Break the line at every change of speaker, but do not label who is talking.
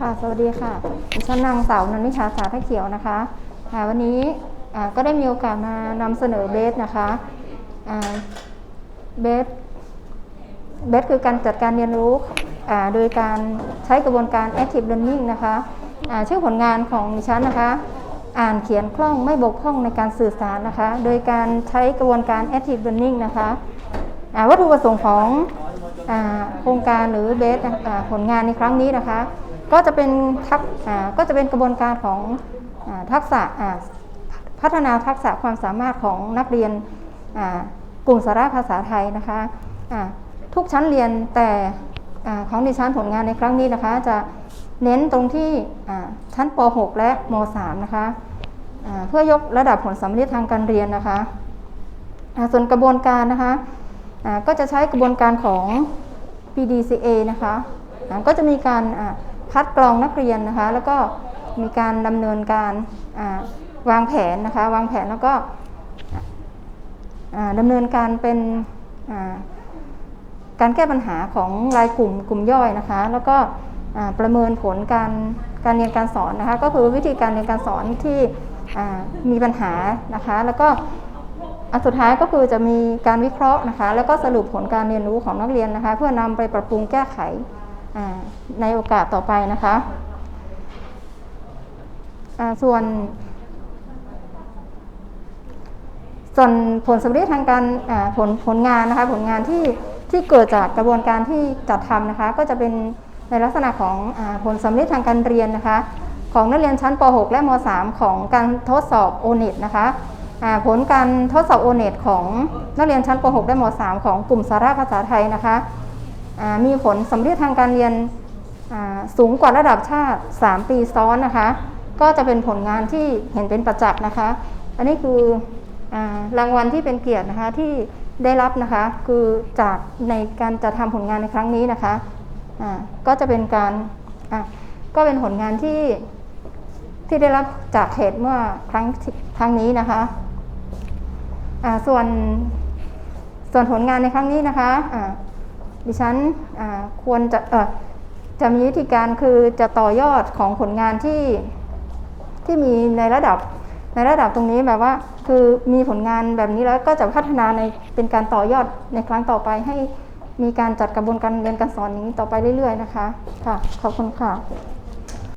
ค่ะ สวัสดีค่ะดิฉันนางสาวนันนิชาสาทะเขียวนะคะอ่าวันนี้ก็ได้มีโอกาสมานำเสนอเบสนะคะเบสเบสคือการจัดการเรียนรู้โดยการใช้กระบวนการ active learning นะคะอ่าชื่อผลงานของดิฉันนะคะ อ่านเขียนคล่องไม่บกพร่องในการสื่อสารนะคะ โดยการใช้กระบวนการ active learning นะคะวัตถุประสงค์ของโครงการหรือเบสผลงานในครั้งนี้นะคะ ก็จะเป็นทักก็จะเป็นกระบวนการของอทักษะพัฒนาทักษะความสามารถของนักเรียนกลุ่มสาระภาษาไทยนะคะทุกชั้นเรียนแต่อของดิฉันผลงานในครั้งนี้นะคะ จะเน้นตรงที่ชั้นป .6 และม .3 นะคะเพื่อยกระดับผลสำเร็จทางการเรียนนะคะส่วนกระบวนการนะคะก็จะใช้กระบวนการของ PDCA นะคะก็จะมีการ คัดกรองนักเรียนนะคะ แล้วก็มีการดำเนินการวางแผนนะคะ วางแผนแล้วก็อ่าดำเนินการเป็นการแก้ปัญหาของรายกลุ่มกลุ่มย่อยนะคะ แล้วก็ประเมินผลการการเรียนการสอนนะคะ ก็คือวิธีการเรียนการสอนที่มีปัญหานะคะ แล้วก็อันสุดท้ายก็คือจะมีการวิเคราะห์นะคะ แล้วก็สรุปผลการเรียนรู้ของนักเรียนนะคะ เพื่อนำไปปรับปรุงแก้ไข ในโอกาสต่อไปนะคะส่วนส่วนผลสำเร็จทางการผลผลงานนะคะผลงานที่ที่เกิดจากกระบวนการที่จัดทำนะคะ ก็จะเป็นในลักษณะของอผลสำเร็จทางการเรียนนะคะ ของนักเรียนชั้นป .6 และม .3 ของการทดสอบ o n e t นะคะผลการทดสอบ o n e t ของนักเรียนชั้นป .6 และม .3 ของกลุ่มสาระภาษาไทยนะคะ มีผลสำเร็จทางการเรียนสูงกว่าระดับชาติ 3 ปีซ้อนนะคะ ก็จะเป็นผลงานที่เห็นเป็นประจักษ์นะคะ อันนี้คืออรางวัลที่เป็นเกียรตินะคะที่ได้รับนะคะคือจากในการจะทำผลงานในครั้งนี้นะคะก็จะเป็นการก็เป็นผลงานที่ที่ได้รับจากเขตเมื่อครั้งครั้งนี้นะคะส่วนส่วนผลงานในครั้งนี้นะคะอ่า ดิฉันควรจะจะมีวิธีการคือจะต่อยอดของผลงานที่ที่มีในระดับในระดับตรงนี้แบบว่า คือมีผลงานแบบนี้แล้วก็จะพัฒนาในเป็นการต่อยอดในครั้งต่อไปให้มีการจัดกระบวนการเรียนการสอนอย่างนี้ต่อไปเรื่อยๆนะคะ ค่ะ ขอบคุณค่ะ